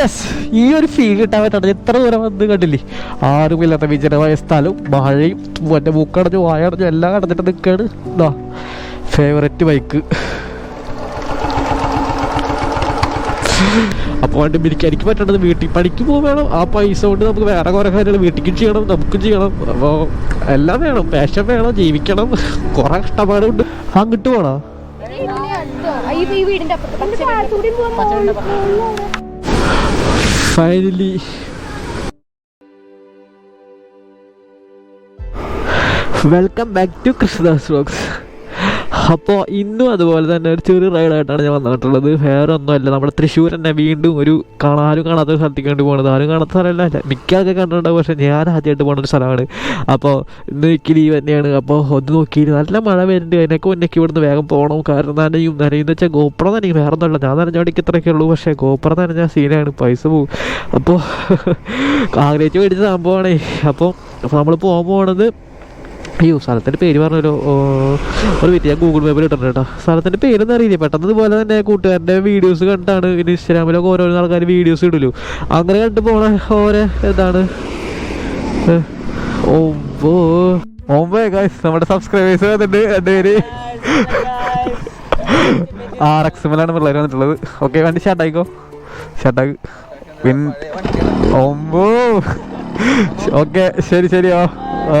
Yes ഈ ഒരു feel കിട്ടാൻ പറ്റാണ്ട് എത്ര ദൂരം വന്ന് കണ്ടില്ലേ? ആരുമില്ലാത്ത വിജനമായ സ്ഥലവും മഴയും മറ്റേ മൂക്കടഞ്ഞു വായടഞ്ഞു എല്ലാം കടന്നിട്ട് നിൽക്കുകയാണ് എന്താ ഫേവററ്റ് ബൈക്ക് അപ്പോൾ വണ്ടി എനിക്ക് എനിക്ക് പറ്റേണ്ടത് വീട്ടിൽ പണിക്ക് പോകും വേണം. ആ പൈസ കൊണ്ട് നമുക്ക് വേറെ കുറേ കാര്യങ്ങൾ വീട്ടിലേക്കും ചെയ്യണം നമുക്കും ചെയ്യണം. അപ്പോൾ എല്ലാം വേണം പാഷൻ വേണം ജീവിക്കണം. കുറേ കഷ്ടപ്പാടുണ്ട്. അങ്ങോട്ട് പോണോ? ഈ ഈ finally welcome back to krishna's Rocks. അപ്പോൾ ഇന്നും അതുപോലെ തന്നെ ഒരു ചെറിയ റൈഡായിട്ടാണ് ഞാൻ വന്നിട്ടുള്ളത്. വേറെ ഒന്നുമല്ല നമ്മുടെ തൃശ്ശൂർ തന്നെ വീണ്ടും ഒരു കാണാൻ ആരും കാണാത്ത സ്ഥലത്തേക്ക് വേണ്ടി പോകുന്നത് ആരും കാണാത്ത സ്ഥലമല്ല. മിക്ക ആൾക്കാർ കണ്ടിട്ടുണ്ടാവും പക്ഷേ ഞാൻ ആദ്യമായിട്ട് പോകുന്ന ഒരു സ്ഥലമാണ്. അപ്പോൾ ഇന്ന് എനിക്ക് ലീവ് തന്നെയാണ്. അപ്പോൾ ഒന്ന് നോക്കി നല്ല മഴ വരുന്നുണ്ട്. അതിനൊക്കെ മുന്നേക്ക് ഇവിടുന്ന് വേഗം പോകണം കാരണം നനയും നനയെന്ന് വെച്ചാൽ ഗോപ്രം നനയും വേറെ ഒന്നുമല്ല. ഞാൻ നനഞ്ഞോടിക്ക് ഇത്രയൊക്കെ ഉള്ളൂ. പക്ഷേ ഗോപ്രം നനഞ്ഞ സീനാണ്. പൈസ പോകും അപ്പോൾ ആഗ്രഹിച്ച് മേടിച്ച സംഭവമാണേ അപ്പോൾ നമ്മൾ പോകാൻ പോകണത് അയ്യോ സ്ഥലത്തിന്റെ പേര് പറഞ്ഞല്ലോ ഒരു മിനിറ്റ് ഞാൻ ഗൂഗിൾ മാപ്പിൽ ഇട്ടിട്ടുണ്ട് കേട്ടോ. സ്ഥലത്തിന്റെ പേരൊന്നും അറിയില്ല. പെട്ടെന്ന് ഇതുപോലെ തന്നെ കൂട്ടുകാരന്റെ വീഡിയോസ് കണ്ടാണ് പിന്നെ ഇൻസ്റ്റാഗ്രാമിലൊക്കെ ഓരോരോ ആൾക്കാർ വീഡിയോസ് ഇടലു. അങ്ങനെ കണ്ടു പോണ ഓരോ എന്താണ് ഓമ്പോ ഓമ്പോ ഗൈസ് നമ്മുടെ സബ്സ്ക്രൈബേഴ്സ് വന്നിട്ടുണ്ട്. എന്റെ പേര് ആർ എക്സ് എമ്മിലാണ് പിള്ളേർ വന്നിട്ടുള്ളത്. ഓക്കെ വണ്ടി ഷാട്ടായിക്കോ ഷാട്ടാക്ക് പിന്നെ ഓമ്പോ ഓക്കെ ശരി ശരിയോ. ആ.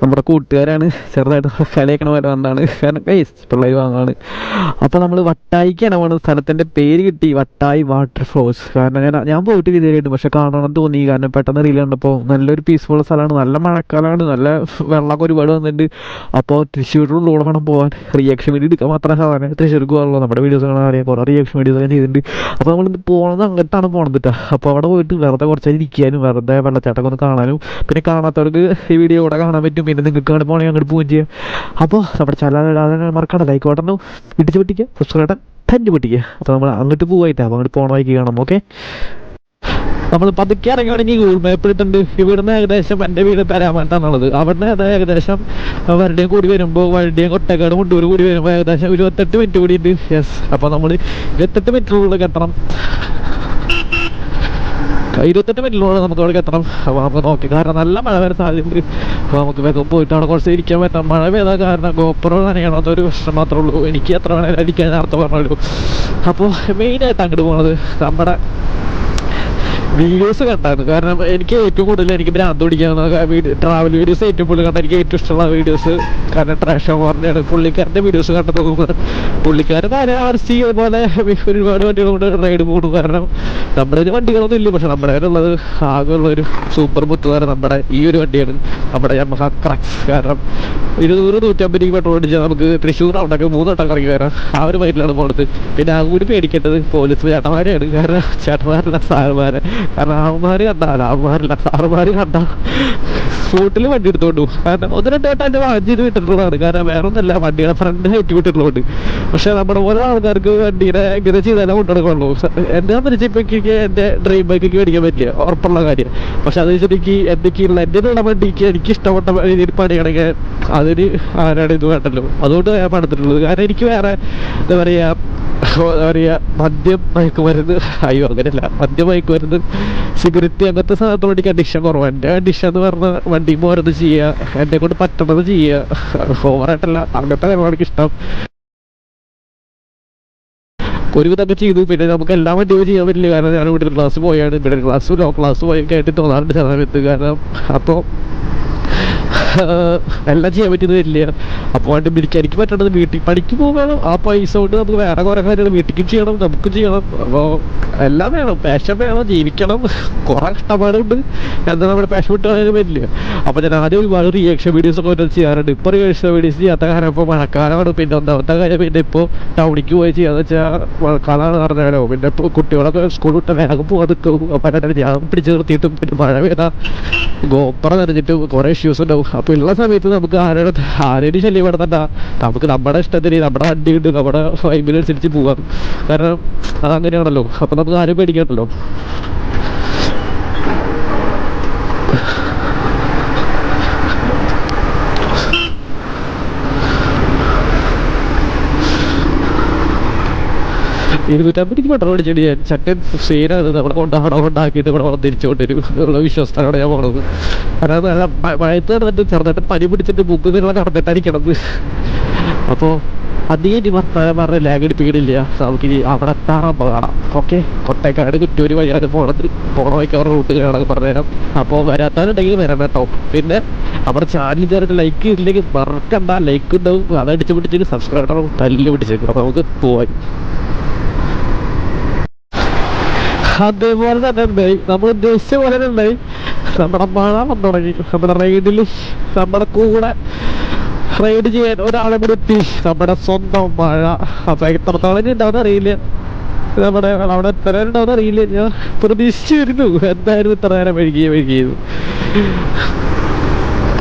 നമ്മുടെ കൂട്ടുകാരാണ് ചെറുതായിട്ട് കളിയാക്കണ പോലെ വന്നാണ് കാരണം കൈസ് പിള്ളേർ വാങ്ങാണ്. അപ്പോൾ നമ്മൾ വട്ടായിക്കാണ് പോകുന്നത് സ്ഥലത്തിന്റെ പേര് കിട്ടി വട്ടായി വാട്ടർ ഫോൾസ് കാരണം ഞാൻ ഞാൻ പോയിട്ട് ഇതുവരെയായിട്ട് പക്ഷെ കാണണം തോന്നി. കാരണം പെട്ടെന്ന് റീൽ കണ്ടപ്പോൾ നല്ലൊരു പീസ്ഫുൾ സ്ഥലമാണ്. നല്ല മഴക്കാലമാണ് നല്ല വെള്ളമൊക്കെ ഒരുപാട് വന്നിട്ടുണ്ട്. അപ്പോൾ തൃശ്ശൂരിലൂടെ വേണം പോകാൻ റിയാക്ഷൻ വീഡിയോ എടുക്കാൻ മാത്രമേ സാധാരണ തൃശ്ശൂർക്ക് പോകുള്ളൂ നമ്മുടെ വീഡിയോസ് കാണാൻ അറിയാം. കുറേ റിയാക്ഷൻ വീഡിയോസ് ഒക്കെ ചെയ്തിട്ടുണ്ട്. അപ്പോൾ നമ്മൾ പോകുന്നത് അങ്ങോട്ടാണ് പോകണത് കേട്ടോ അപ്പോൾ അവിടെ പോയിട്ട് വെറുതെ കുറച്ച് നേരം ഇരിക്കാനും വെറുതെ വെള്ളച്ചാട്ടമൊക്കെ ഒന്ന് കാണാനും. പിന്നെ കാണാത്തവർക്ക് ഈ വീഡിയോ കൂടെ കാണാൻ പറ്റും. പിന്നെ നിങ്ങൾക്ക് അങ്ങോട്ട് പോകണമെങ്കിൽ അങ്ങോട്ട് പോവുകയും ചെയ്യാം. അപ്പോൾ നമ്മുടെ ചല മറക്കണ്ട ലൈക്ക് ബട്ടൺ ഇടിച്ച് പൊട്ടിക്കുക. പുസ്തകട്ടൻ തന്നെ പൊട്ടിക്കുക. അപ്പോൾ നമ്മൾ അങ്ങോട്ട് പോവായിട്ട് അപ്പോൾ അങ്ങോട്ട് പോകണ വഴിക്ക് കാണാം. ഓക്കെ നമ്മൾ പതുക്കെ ഇറങ്ങുകയാണെങ്കിൽ ഗൂഗിൾ മാപ്പ് ഇട്ടുണ്ട് ഇവിടുന്ന് ഏകദേശം എന്റെ വീട് പെരാമാട്ടാണുള്ളത് അവിടുന്ന് അത് ഏകദേശം വരുടെയും കൂടി വരുമ്പോൾ വരുടെയും കൊട്ടക്കാട് മുണ്ടൂർ കൂടി വരുമ്പോൾ ഏകദേശം ഇരുപത്തെട്ട് മിനിറ്റ് കൂടി ഉണ്ട്. യെസ് അപ്പോൾ നമ്മൾ ഇരുപത്തെട്ട് മിനിറ്റിനുള്ളിൽ എത്തണം ഇരുപത്തെട്ട് മിനിറ്റിലൂടെ നമുക്ക് അവിടെ എത്തണം. അപ്പോൾ നമുക്ക് നോക്കി. കാരണം നല്ല മഴ വരാൻ സാധ്യതയുണ്ട്. അപ്പോൾ നമുക്ക് വേഗം പോയിട്ട് അവിടെ കുറച്ച് ഇരിക്കാൻ പറ്റാം. മഴ പെയ്താൽ കാരണം ഗോപുരം നനയണം അതൊരു പ്രശ്നം മാത്രമേ ഉള്ളൂ. എനിക്ക് എത്ര വേണേലും അടിക്കാൻ നേരത്തെ പറഞ്ഞുള്ളൂ അപ്പോൾ മെയിനായിട്ട് അങ്ങോട്ട് പോകുന്നത് നമ്മുടെ വീഡിയോസ് കണ്ടാണ്. കാരണം എനിക്ക് ഏറ്റവും കൂടുതൽ എനിക്ക് ഭ്രാന്ത് പിടിക്കാവുന്ന ട്രാവൽ വീഡിയോസ് ഏറ്റവും കൂടുതൽ കണ്ട എനിക്ക് ഏറ്റവും ഇഷ്ടമുള്ള വീഡിയോസ് കാരണം ട്രാഷ് പറഞ്ഞാണ്. പുള്ളിക്കാരന്റെ വീഡിയോസ് കണ്ടു നോക്കുമ്പോൾ പുള്ളിക്കാരൻ താനെ ആർ സി അതുപോലെ ഒരുപാട് വണ്ടികൾ കൊണ്ട് റൈഡ് പോകുന്നു കാരണം നമ്മുടെ ഒരു വണ്ടികളൊന്നും ഇല്ല. പക്ഷെ നമ്മുടെ ഉള്ളത് ആകെ ഉള്ള ഒരു സൂപ്പർ മുത്തുകാരൻ നമ്മുടെ ഈ ഒരു വണ്ടിയാണ്. നമ്മുടെ യമഹ ക്രക്സ്. കാരണം ഇരുന്നൂറ് നൂറ്റമ്പത് രൂപ പെട്രോൾ അടിച്ചാൽ നമുക്ക് തൃശ്ശൂർ അവിടെയൊക്കെ മൂന്ന് വട്ടം കറങ്ങി വരാം. ആ ഒരു മൈൻഡിലാണ് പോണത്. പിന്നെ ആ കൂടി പേടിക്കേണ്ടത് പോലീസ് ചേട്ടന്മാരെയാണ്. കാരണം ചേട്ടന്മാരല്ല സാറുമാരെ കാരണം ആവുമാര് കണ്ട ആവുമാരില്ല സാറുമാര് കണ്ട. സ്പോട്ടിൽ വണ്ടി എടുത്തോണ്ടു. കാരണം ഒന്ന് രണ്ട് വട്ടം എന്റെ വിട്ടിട്ടുള്ളതാണ്. കാരണം വേറെ ഒന്നല്ല വണ്ടിയുടെ ഫ്രണ്ട് ഹൈറ്റ് വിട്ടിട്ടുള്ളതുകൊണ്ട്. പക്ഷെ നമ്മുടെ ഓരോ ആൾക്കാർക്ക് വണ്ടിയുടെ ഇങ്ങനെ ചെയ്താലേ കൊണ്ടുനടക്കുള്ളൂ. എന്റെ സംബന്ധിച്ച് എനിക്ക് എന്റെ ഡ്രീം ബൈക്ക് മേടിക്കാൻ പറ്റില്ല. ഉറപ്പുള്ള കാര്യം. പക്ഷെ അത് വെച്ചിട്ട് എനിക്ക് എന്തൊക്കെയുള്ള എന്റെ ഉള്ള വണ്ടിക്ക് എനിക്ക് ഇഷ്ടപ്പെട്ട രീതിയിൽ പണിയണെങ്കിൽ അതിന് ആരാണ് ഇത് വേണ്ടല്ലോ? അതുകൊണ്ട് ഞാൻ പണിതിട്ടുള്ളത്. കാരണം എനിക്ക് വേറെ എന്താ പറയുക എന്താ പറയുക മദ്യം മയക്കുമരുന്ന്. അയ്യോ അങ്ങനെയല്ല. മദ്യം മയക്കുമരുന്ന് സിഗരറ്റ് അങ്ങനത്തെ സാധനത്തോട് എനിക്ക് അഡിക്ഷൻ കുറവാണ് എന്റെ അഡിക്ഷൻ എന്ന് പറഞ്ഞാൽ വണ്ടി പോരത് ചെയ്യുക എന്നെ കൊണ്ട് പറ്റണത് ചെയ്യുക ഓവറായിട്ടല്ല അങ്ങനത്തെ എനിക്ക് ഇഷ്ടം. ഒരുവിധമൊക്കെ ചെയ്തു. പിന്നെ നമുക്ക് എല്ലാ വണ്ടിയും ചെയ്യാൻ പറ്റില്ല. കാരണം ഞാൻ ഇവിടെ ക്ലാസ് പോയാണ്. ഇവിടെ ക്ലാസ് ലോ ക്ലാസ് പോയി ആയിട്ട് തോന്നാറുണ്ട് സമയത്ത്. കാരണം അപ്പോൾ എല്ലാം ചെയ്യാൻ പറ്റുന്നത് വരില്ല അപ്പോൾ വേണ്ടി എനിക്ക് എനിക്ക് പറ്റേണ്ടത് വീട്ടിൽ പണിക്ക് പോകാൻ ആ പൈസ കൊണ്ട് നമുക്ക് വേറെ കുറേ കാര്യങ്ങൾ വീട്ടിലും ചെയ്യണം നമുക്കും ചെയ്യണം. അപ്പോൾ എല്ലാം വേണം. പാഷൻ വേണം ജീവിക്കണം. കുറേ കഷ്ടപ്പാടുണ്ട്. എന്താ നമ്മുടെ പാഷൻ വിട്ട് വരില്ല അപ്പോൾ ഞാൻ ആദ്യം ഒരുപാട് റിയാക്ഷൻ വീഡിയോസ് ഒക്കെ ഓരോ ചെയ്യാറുണ്ട്. ഇപ്പോൾ റിയാക്ഷൻ വീഡിയോസ് ചെയ്യാത്ത കാര്യം ഇപ്പോൾ മഴക്കാലമാണ് പിന്നെ ഒന്നാമത്തെ കാര്യം പിന്നെ ഇപ്പോൾ ടൗണിക്ക് പോയി ചെയ്യാന്ന് വെച്ചാൽ മഴക്കാലമാണ് പറഞ്ഞാലോ പിന്നെ ഇപ്പോൾ കുട്ടികളൊക്കെ സ്കൂൾ വിട്ട് വേഗം പോകാൻ നിൽക്കും അപ്പം ഞാൻ പിടിച്ച് നിർത്തിയിട്ടും പിന്നെ മഴ പെയ്താൽ ഗോപ്പറ നനഞ്ഞിട്ട് കുറേ ഇഷ്യൂസ് ഉണ്ടാവും. അപ്പോൾ ഉള്ള സമയത്ത് നമുക്ക് ആരുടെ ആരുടെ ശല്യം പെടുത്തണ്ട. നമുക്ക് നമ്മുടെ ഇഷ്ടത്തിന് നമ്മുടെ വണ്ടി കിട്ടും. നമ്മുടെ ഫൈബിനനുസരിച്ച് പോവാം. കാരണം അതങ്ങനെയാണല്ലോ. അപ്പോൾ നമുക്ക് ആരും പേടിക്കണ്ടല്ലോ ഇരുന്നൂറ്റമ്പത് എനിക്ക് പെട്രോൾ അടിച്ചിട്ട് ഞാൻ ചട്ടൻ സീനാണ് നമ്മളെ കൊണ്ടാണോ കൊണ്ടാക്കിയിട്ട് ഇവിടെ വളം തിരിച്ചുകൊണ്ട് വരും വിശ്വാസത്തോടെ ഞാൻ പോണത്. കാരണം നല്ല മഴത്ത് നടന്നിട്ട് ചെറുതായിട്ട് പനി പിടിച്ചിട്ട് മുമ്പ് നിന്നുള്ള കടന്നിട്ടായിരിക്കണത് അപ്പോൾ അധികം ഇനി വർത്തമാനം പറഞ്ഞ ലാഗടിപ്പിക്കണില്ല നമുക്ക് ഇനി അവിടെ എത്താറാ കാണാം. ഓക്കെ കൊട്ടേക്കാട് കുറ്റൂര് വഴിയാണ് പോണത്. പോണ വഴിക്ക് അവരുടെ റൂട്ട് കാണാൻ പറഞ്ഞുതരാം. അപ്പോൾ വരാത്താനുണ്ടെങ്കിൽ വരണം കേട്ടോ. പിന്നെ അവിടെ ചാനൽ ചേർത്ത് ലൈക്ക് ഇല്ലെങ്കിൽ മറക്കണ്ട. ലൈക്ക് ഉണ്ടാവും. അതടിച്ച് പിടിച്ചിട്ട് സബ്സ്ക്രൈബർ തല്ലി പിടിച്ചേക്കും. അപ്പോൾ നമുക്ക് പോവാം. അതേപോലെ തന്നെ എന്തായി നമ്മൾ ഉദ്ദേശിച്ച പോലെ തന്നെ എന്തായി നമ്മുടെ മഴ വന്നു തുടങ്ങി. നമ്മുടെ റൈഡിൽ നമ്മുടെ കൂടെ റൈഡ് ചെയ്യാൻ ഒരാളെ കൂടെ എത്തി. നമ്മുടെ സ്വന്തം മഴ. അപ്പൊ എത്രത്തോളം ഉണ്ടാവുന്ന അറിയില്ല. നമ്മുടെ അവിടെ എത്ര നേരം ഉണ്ടാവുന്ന അറിയില്ല. ഞാൻ പ്രതീക്ഷിച്ചിരുന്നു. എന്തായാലും ഇത്ര നേരം വൈകി വൈകിയത്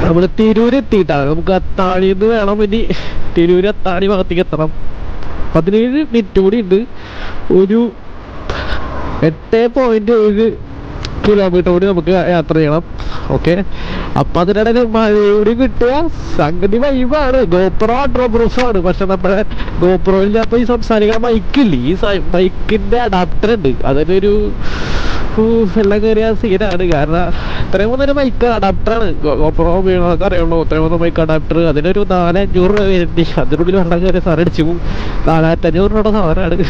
നമ്മൾ തിരൂര് എത്തിയിട്ടാണ്. നമുക്ക് അത്താണിന്ന് വേണം ഇനി തിരൂര് അത്താഴി ഭാഗത്തേക്ക് എത്തണം. പതിനേഴ് മിനിറ്റ് കൂടി ഉണ്ട്. ഒരു എട്ട് പോയിന്റ് ഏഴ് കിലോമീറ്റർ കൂടി നമുക്ക് യാത്ര ചെയ്യണം. ഓക്കെ അപ്പൊ അതിനിടയിൽ മഴയോടി കിട്ടുക. സംഗതി വൈബാണ് ഗോപ്രോ ആണ്. പക്ഷെ നമ്മുടെ ഗോപ്രോയിൽ ചിലപ്പോ ഈ സംസാരിക്കാൻ മൈക്കില്ല ഈ മൈക്കിന്റെ അഡാപ്റ്റർ ഉണ്ട്. അതിനൊരു എല്ലാം കയറിയ സീനാണ് കാരണം ഇത്രയും മൂന്നൊരു മൈക്ക് അഡാപ്റ്ററാണ് ഗോപ്രോ വീണതൊക്കെ അറിയുള്ളൂ ഇത്രയും മൂന്ന് മൈക്ക് അഡാപ്റ്റർ അതിനൊരു നാലഞ്ഞൂറ് രൂപ വരുന്നുണ്ട്. അതിനുള്ളിൽ വെള്ളം കയറിയ സാധനം അടിച്ചു പോകും. നാലായിരത്തി അഞ്ഞൂറ് രൂപയുടെ സാധനമാണ്.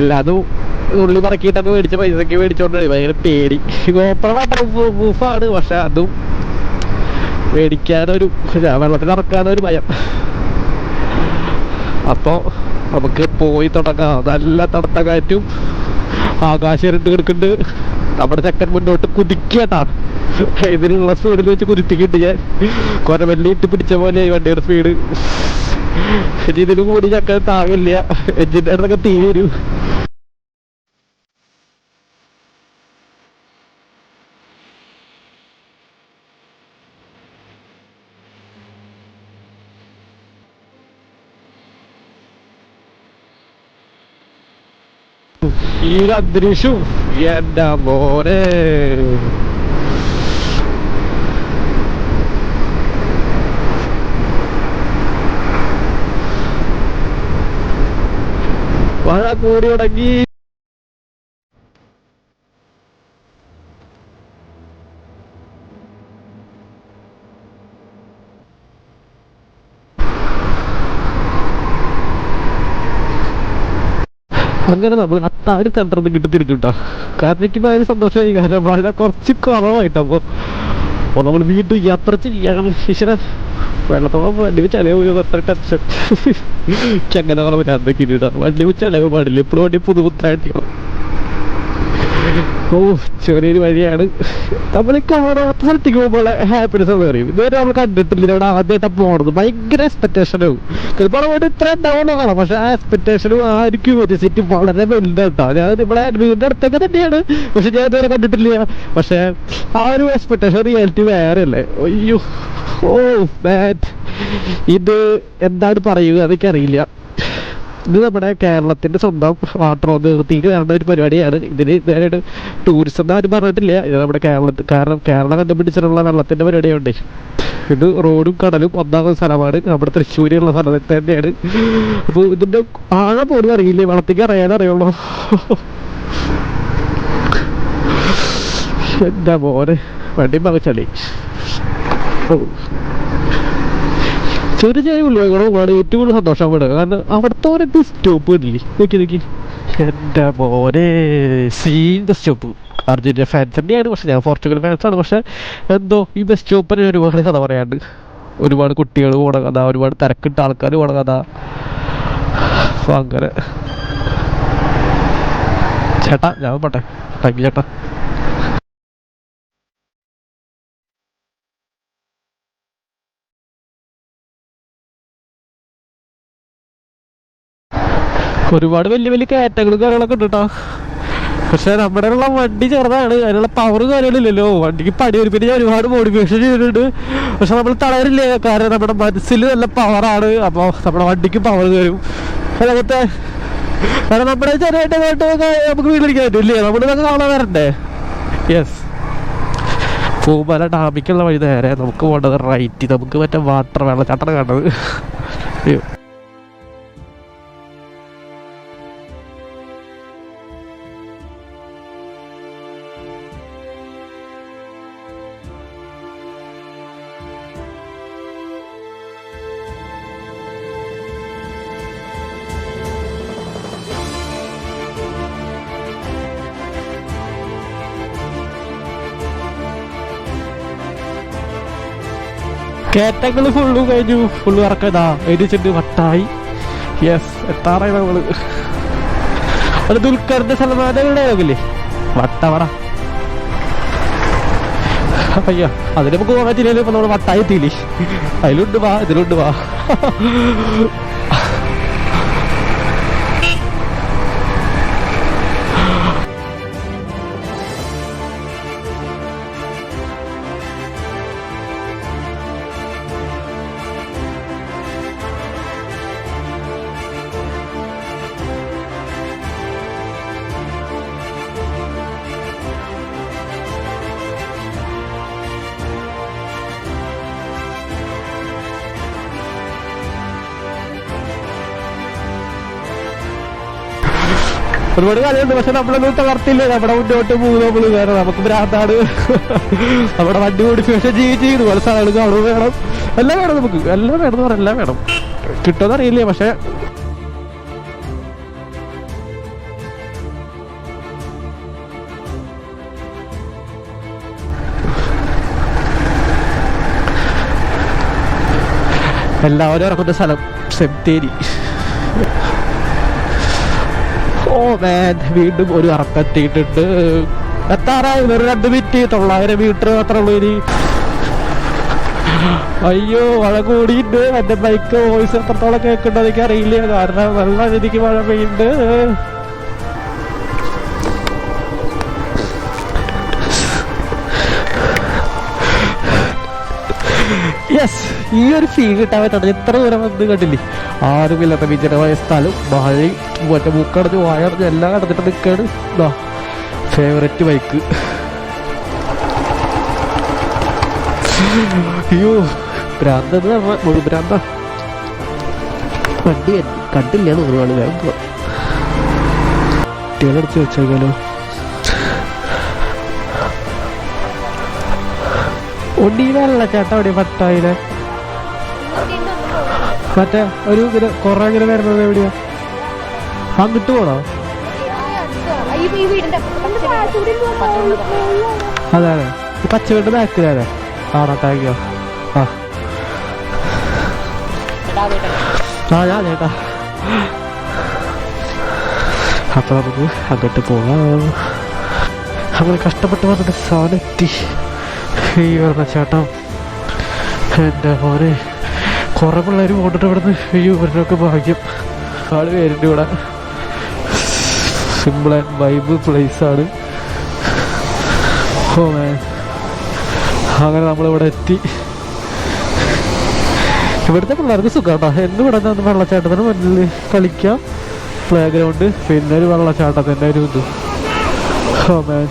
എല്ലാതും ഉള്ളി പറക്കിയിട്ടൊക്കെ മേടിച്ച പൈസക്ക് മേടിച്ചോണ്ട് ഭയങ്കര പേടി. ഗോപ്രോ പ്രൂഫാണ് പക്ഷെ അതും മേടിക്കാനൊരു വെള്ളത്തിൽ ഇറക്കാനൊരു ഭയം. അപ്പോ നമുക്ക് പോയി തുടങ്ങാം. നല്ല തണുത്ത കാറ്റും ആകാശം ഇരുണ്ട് കിടക്കുന്നുണ്ട്. നമ്മുടെ ചക്കൻ മുന്നോട്ട് കുതിക്കട്ടാ. ഇതിനുള്ള സ്പീഡിൽ വെച്ച് കുതിപ്പിക്കുന്നുണ്ട് ഞാൻ. കൊരവല്ലി ഇട്ട് പിടിച്ച പോലെ വണ്ടിയുടെ സ്പീഡ്. ഇതിലും കൂടി ചക്കൻ താങ്ങില്ല. എഞ്ചിന്റെ അടുത്തൊക്കെ തീ വരും. ഈ അന്തരീക്ഷം എന്റെ മോനെ മഴ കൂടി തുടങ്ങി അങ്ങനെ നമ്മൾ അത്താഴ് സെന്ററിൽ നിന്ന് കിട്ടുത്തിരിക്കട്ടോ കാരണം എനിക്ക് ഭയങ്കര സന്തോഷമായി. കാരണം വളരെ കുറച്ച് കുറവായിട്ടപ്പോ അപ്പോൾ നമ്മൾ വീണ്ടും യാത്ര ചെയ്യാൻ ഈശ്വര വെള്ളത്തോളം വണ്ടി ചെലവ് അത്ര ടെൻഷൻ എനിക്ക് അങ്ങനെ പറയാൻ പറ്റില്ല വണ്ടി ചെലവ് പാടില്ല. ഇപ്പോഴും വണ്ടി പുതുപുത്തായിട്ടിരിക്കണം ഓ ചെറിയൊരു വഴിയാണ്. നമ്മൾ കാണാത്ത സ്ഥലത്തേക്ക് പോകുമ്പോൾ ഹാപ്പിനെസ് എന്ന് പറയും. ഇതുവരെ നമ്മൾ കണ്ടിട്ടില്ല. ഇവിടെ ആദ്യമായിട്ടാണ് പോണത്. ഭയങ്കര എക്സ്പെക്ടേഷൻ ആവും ചിലപ്പോൾ അവിടെ ഇത്ര ഡൗൺ കാണാം പക്ഷെ ആ എക്സ്പെക്ടേഷനും ആ ഒരു സിറ്റി വളരെ വലുതാട്ടോ ഞാൻ ഇവിടെ അഡ്മിഷന്റെ അടുത്തൊക്കെ തന്നെയാണ്. പക്ഷെ ഞാൻ ഇതുവരെ കണ്ടിട്ടില്ല. പക്ഷെ ആ ഒരു എക്സ്പെക്ടേഷൻ റിയാലിറ്റി വേറെ അല്ലേ? അയ്യോ. ഓ ബാറ്റ് ഇത് എന്താണ് പറയുക എനിക്കറിയില്ല ഇത് നമ്മുടെ കേരളത്തിന്റെ സ്വന്തം വാട്ടർ നിർത്തിക്ക് വരുന്ന ഒരു പരിപാടിയാണ്. ഇതിന് ഇതായിട്ട് ടൂറിസം എന്ന് ആരും പറഞ്ഞിട്ടില്ല. ഇത് നമ്മുടെ കേരളത്തിൽ കാരണം കേരളം കണ്ടുപിടിച്ചിട്ടുള്ള വെള്ളത്തിന്റെ പരിപാടിയുണ്ട് ഇത് റോഡും കടലും ഒന്നാമത് സ്ഥലമാണ്. നമ്മുടെ തൃശ്ശൂരിലുള്ള സ്ഥലത്ത് തന്നെയാണ്. അപ്പോൾ ഇതിന്റെ ആഴം പോലും അറിയില്ലേ. വെള്ളത്തേക്ക് അറിയാൻ അറിയുള്ളൂ. എന്താ മോനെ? വണ്ടി പകച്ചളി ഓ. ചെറിയ ഉള്ളുകളാണ് ഏറ്റവും കൂടുതൽ സന്തോഷം പെടുക കാരണം അവിടുത്തെ ഒരു സ്റ്റോപ്പ് ഇല്ലേ നോക്കി നോക്കി. എന്റെ മോനെ scene bus stop Argentina fans തന്നെയാണ്. പക്ഷെ ഞാൻ പോർച്ചുഗൽ ഫാൻസ് ആണ്. പക്ഷെ എന്തോ ഈ ബസ് സ്റ്റോപ്പിന് ഒരുപാട് കഥ പറയാണ്ട് ഒരുപാട് കുട്ടികൾ പോണ കഥ ഒരുപാട് തിരക്കിട്ട ആൾക്കാർ പോണ കഥ അപ്പൊ അങ്ങനെ. ചേട്ടാ ഞാൻ പോട്ടെ. താങ്ക് യു ചേട്ടാ. ഒരുപാട് വലിയ വലിയ കയറ്റങ്ങളും കാര്യങ്ങളൊക്കെ ഉണ്ട് കേട്ടോ പക്ഷെ നമ്മുടെ ഉള്ള വണ്ടി ചെറുതാണ്. അതിനുള്ള പവർ കാര്യങ്ങളില്ലല്ലോ വണ്ടിക്ക് പണി ഒരു പിന്നെ ഞാൻ ഒരുപാട് മോഡിഫിക്കേഷൻ ചെയ്തിട്ടുണ്ട്. പക്ഷെ നമ്മൾ തളരില്ല? കാരണം നമ്മുടെ മനസ്സിൽ നല്ല പവറാണ് അപ്പോൾ നമ്മുടെ വണ്ടിക്ക് പവർ കയറും അതകത്തെ കാരണം നമ്മുടെ ചെറിയായിട്ട് നമുക്ക് വീട്ടിലിരിക്കാൻ പറ്റില്ലേ? നമ്മുടെ ഇതൊക്കെ കാണാൻ വരണ്ടേ? യെസ് പൂമല ഡാമിക്കുള്ള വഴി നേരെ നമുക്ക് പോകേണ്ടത് റൈറ്റ് നമുക്ക് മറ്റേ വാട്ടർ വെള്ളച്ചാട്ടം കണ്ടത് അയ്യോ. കയറ്റങ്ങൾ ഫുള്ളും കഴിഞ്ഞു. ഫുള്ള് ഇറക്കതാ എരിച്ചിട്ട് വട്ടായി. യെസ് എത്താറായി നമ്മൾ. അത് ദുൽഖറിന്റെ സൽമാന്റെ ഡയലോഗില്ലേ വട്ടവട. അയ്യോ അതിന് നമുക്ക് പോകാൻ പറ്റില്ലല്ലോ ഇപ്പൊ നമ്മൾ വട്ടായി എത്തിയില്ലേ അതിലുണ്ട് വാ ഇതിലുണ്ട് വാ. ഒരുപാട് കാര്യമുണ്ട് പക്ഷെ നമ്മളൊന്നും തളർത്തില്ല. നമ്മുടെ മുന്നോട്ട് പോകുന്ന നമ്മൾ വേണം നമുക്ക് ഭ്രാന്താണ്. നമ്മുടെ വണ്ടി മോഡിഫിക്കേഷൻ ജീവിച്ച് ഇതുപോലെ സ്ഥലങ്ങൾ അവിടെ വേണം. എല്ലാം വേണം നമുക്ക്. എല്ലാം വേണം എന്ന് പറയാം എല്ലാം വേണം. കിട്ടുമെന്ന് അറിയില്ല പക്ഷെ എല്ലാവരും ഇറങ്ങുന്ന സ്ഥലം സെംതേരി ഓ മേ വീണ്ടും ഒരു ഇറക്കെത്തിയിട്ടുണ്ട് എത്താറായി ഒരു രണ്ട് മിനിറ്റ് തൊള്ളായിരം മീറ്റർ മാത്രമേ ഉള്ളൂ ഇനി. അയ്യോ മഴ കൂടിയിട്ട് എന്റെ ബൈക്ക് വോയിസ് എത്രത്തോളം കേൾക്കുന്നത് എനിക്ക് അറിയില്ല കാരണം നല്ല രീതിക്ക് മഴ പെയ്യുന്നുണ്ട്. ഈ ഒരു ഫീൽ കിട്ടാൻ പറ്റാത്ത ഇത്ര ദൂരം വന്ന് കണ്ടില്ലേ? ആരുമില്ലാത്ത വിജയമായ സ്ഥലം. മഴയും മറ്റേ മൂക്കടഞ്ഞ് വായടഞ്ഞ് എല്ലാം കടന്നിട്ട് നിൽക്കാണ് ഇതാ ഫേവററ്റ് ബൈക്ക് അയ്യോ ഭ്രാന്ത് എന്ന് പറഞ്ഞാൽ മുഴു ഭ്രാന്ത. വണ്ടി കണ്ടില്ല തോന്നുകയാണ് വേഗം കുട്ടികളെടുത്ത് കുട്ടികളടുത്ത് വെച്ചേക്കാലോ. ഒടിയിലല്ല ചേട്ടാ അവിടെ പട്ടായിലെ. മറ്റേ ഒരു ഇങ്ങനെ കൊറേ ഇങ്ങനെ വരുന്നത് എവിടെയാ? അങ്ങോട്ട് പോണോ? അതെ ഈ പച്ചവെട്ട് ബാക്കിലല്ലേ ആണോ താങ്ക് ആ. ആ ഞാൻ ചേട്ടാ അപ്പൊ നമുക്ക് അങ്ങോട്ട് പോകാം. അങ്ങനെ കഷ്ടപ്പെട്ട് വന്നിട്ട് സാധനം എത്തി. ഈ പറഞ്ഞ ചേട്ടാ എന്റെ മോനെ. കുറെ പിള്ളേർ പോട്ടിട്ട് ഇവിടുന്ന് ഈ ഇവരുടെയൊക്കെ ഭാഗ്യം. ആൾ പേരുണ്ട് ഇവിടെ. സിമ്പിൾ ആൻഡ് വൈബ് പ്ലേസ് ആണ്. മാൻ അങ്ങനെ നമ്മളിവിടെ എത്തി. ഇവിടുത്തെ പിള്ളേർക്ക് സുഖാട്ടോ. എന്ന് ഇവിടെ നിന്ന് വെള്ളച്ചാട്ടത്തിന് മുന്നിൽ കളിക്കാം. പ്ലേ ഗ്രൗണ്ട് പിന്നെ ഒരു വെള്ളച്ചാട്ടത്തിന്റെ ഒരു ഇത്. ഓ മാൻ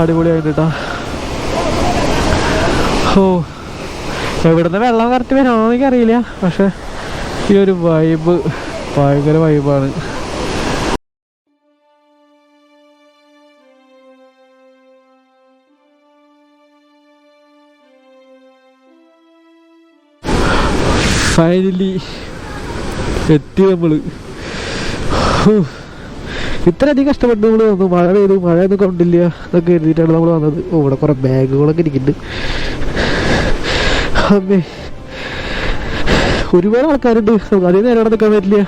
അടിപൊളിയായിട്ടാ ഓ എവിടുന്ന് വെള്ളം കറക്റ്റ് വരാമെന്ന് എനിക്കറിയില്ല. പക്ഷെ ഈ ഒരു വൈബ് ഭയങ്കര വൈബാണ് ഫൈനലി എത്തി നമ്മൾ. ഇത്രയധികം കഷ്ടപ്പെട്ട് നമ്മൾ വന്നു. മഴ പെയ്തു. മഴയൊന്നും കൊണ്ടില്ല എന്നൊക്കെ എഴുതിയിട്ടാണ് നമ്മൾ വന്നത്. ഇവിടെ കുറെ ബാഗുകളൊക്കെ ഇരിക്കുന്നുണ്ട്. ഒരുപാട് ആൾക്കാരുണ്ട്. അതേ നേരം നിൽക്കാൻ പറ്റില്ല.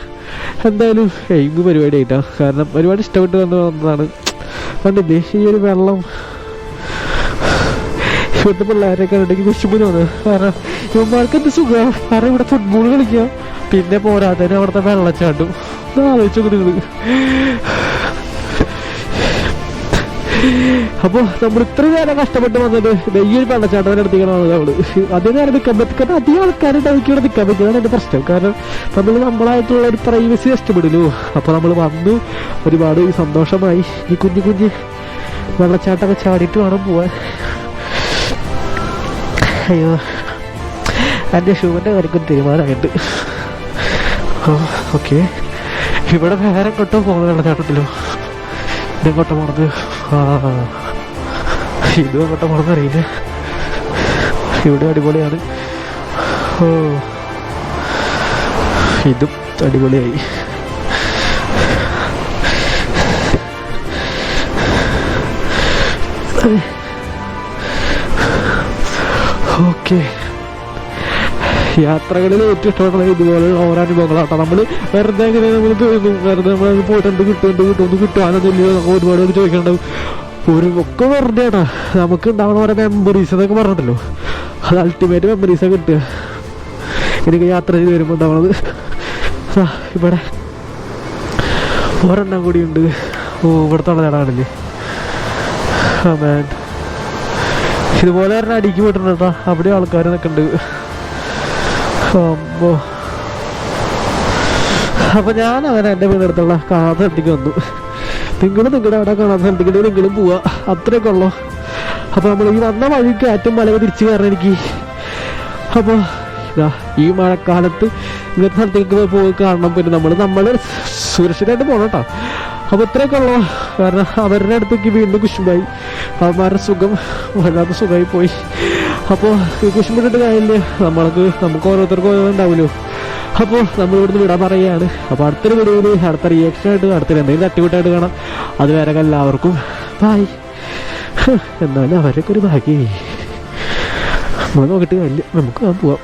എന്തായാലും എയിമ്പ് പരിപാടി ആയിട്ടാ. കാരണം ഒരുപാട് ഇഷ്ടപ്പെട്ട് വന്ന് വന്നതാണ്. കണ്ടില്ലേ ഈ ഒരു വെള്ളം. ഇവിടുത്തെ പിള്ളേരൊക്കെ ഉണ്ടെങ്കിൽ വന്നത് കാരണം ഇവന്മാർക്ക് എന്ത് സുഖമാണ് കാരണം ഇവിടെ ഫുട്ബോൾ കളിക്കുക പിന്നെ പോരാത്തതിന് അവിടുത്തെ വെള്ളച്ചാട്ടും. ആലോചിച്ചു നിങ്ങൾ അപ്പൊ നമ്മൾ ഇത്ര നേരം കഷ്ടപ്പെട്ട് വന്നത് ദേ ഈ ഒരു വെള്ളച്ചാട്ടം എടുത്തിക്കണം വന്നത് നമ്മൾ അതേ നേരം നിൽക്കാൻ പറ്റും കാരണം അധികം ആൾക്കാരുടെ ഇവിടെ നിൽക്കാൻ അതാണ് എന്റെ പ്രശ്നം. കാരണം നമ്മൾ നമ്മളായിട്ടുള്ള ഒരു പ്രൈവസി നഷ്ടപ്പെടില്ലോ അപ്പൊ നമ്മൾ വന്നു ഒരുപാട് സന്തോഷമായി ഈ കുഞ്ഞു കുഞ്ഞ് വെള്ളച്ചാട്ടമൊക്കെ ചാടിയിട്ട് വേണം പോവാൻ. അയ്യോ. എന്റെ ഷൂവിന്റെ കാര്യക്കും തീരുമാനമായിട്ട് ഓക്കെ. ഇവിടെ വേറെ കൊട്ടോ പോകുന്ന വെള്ളച്ചാട്ടത്തിലോ? ഇതെങ്ങോട്ടോ പോണത്? ആ. ഇതും വന്നിട്ട് മറന്നറിയില്ല ഇവിടെ അടിപൊളിയാണ്. ഓ. ഇതും അടിപൊളിയായി. ഓക്കെ. യാത്രകളിൽ ഏറ്റവും ഇഷ്ടപ്പെട്ടത് ഇതുപോലെയുള്ള ഓരോ അനുഭവങ്ങളാട്ടോ. നമ്മൾ വെറുതെ ഇങ്ങനെ നമ്മൾ വെറുതെ നമ്മൾ പോയിട്ട് എന്ത് കിട്ടും എന്ത് കിട്ടും ഒന്ന് കിട്ടുവാനൊന്നുമില്ല നമുക്ക് ഒരുപാട് പേര് ഒരു ഒക്കെ വെറുതെയാണ് നമുക്ക് ഉണ്ടാവണ ഓരോ മെമ്മറീസ് എന്നൊക്കെ പറഞ്ഞിട്ടല്ലോ അത് അൾട്ടിമേറ്റ് മെമ്മറീസാണ് കിട്ടുക. എനിക്ക് യാത്ര ചെയ്ത് വരുമ്പോൾ ഉണ്ടാവണത്. ഇവിടെ. ഒരെണ്ണം കൂടി ഉണ്ട്. ഓ ഇവിടുത്തെ ഉള്ളതാണല്ലേ ആ മാൻ ഇതുപോലെ തന്നെ അടിക്ക് പോയിട്ടുണ്ട് അവിടെ ആൾക്കാർ നിൽക്കുന്നുണ്ട് അപ്പൊ ഞാൻ അങ്ങനെ എന്റെ വീടിനടുത്തുള്ള കാണാത്ത വന്നു. നിങ്ങൾ നിങ്ങളുടെ അവിടെ കാണാൻ സ്ഥലത്തേക്ക് നിങ്ങളും പോവാ. അത്രയൊക്കെ ഉള്ളു? അപ്പൊ നമ്മൾ ഈ വന്ന വഴിക്ക് ഏറ്റവും മല തിരിച്ചു കയറണം എനിക്ക്. അപ്പോൾ ഇതാ ഈ മഴക്കാലത്ത് ഇങ്ങനത്തെ സ്ഥലത്തേക്ക് പോയി കാണണം. പിന്നെ നമ്മൾ നമ്മൾ സുരക്ഷിതമായിട്ട് പോകണം കേട്ടോ. അപ്പോൾ ഇത്രയൊക്കെ ഉള്ളു? കാരണം അവരുടെ അടുത്തേക്ക് വീണ്ടും കുശുമ്പായി. അവന്മാരുടെ സുഖം വല്ലാത്ത സുഖമായി പോയി അപ്പോൾ ഈ കുശുമ്പിട്ടിട്ട് കാര്യമില്ല. നമ്മൾക്ക് നമുക്ക് ഓരോരുത്തർക്കും ഓരോ ഉണ്ടാവുമല്ലോ അപ്പോൾ നമ്മൾ ഇവിടുന്ന് വിടാൻ പറയുകയാണ്. അപ്പോൾ അടുത്തൊരു വീഡിയോയിൽ അടുത്ത റിയാക്ഷൻ ആയിട്ട് അടുത്തൊരു എന്തെങ്കിലും തട്ടിവിട്ടായിട്ട് കാണാം. അതുവരെ എല്ലാവർക്കും ബായ് എന്നാലും അവരൊക്കെ ഒരു ഭാഗ്യേ. നമ്മൾ നോക്കിയിട്ട് നമുക്ക് പോവാം.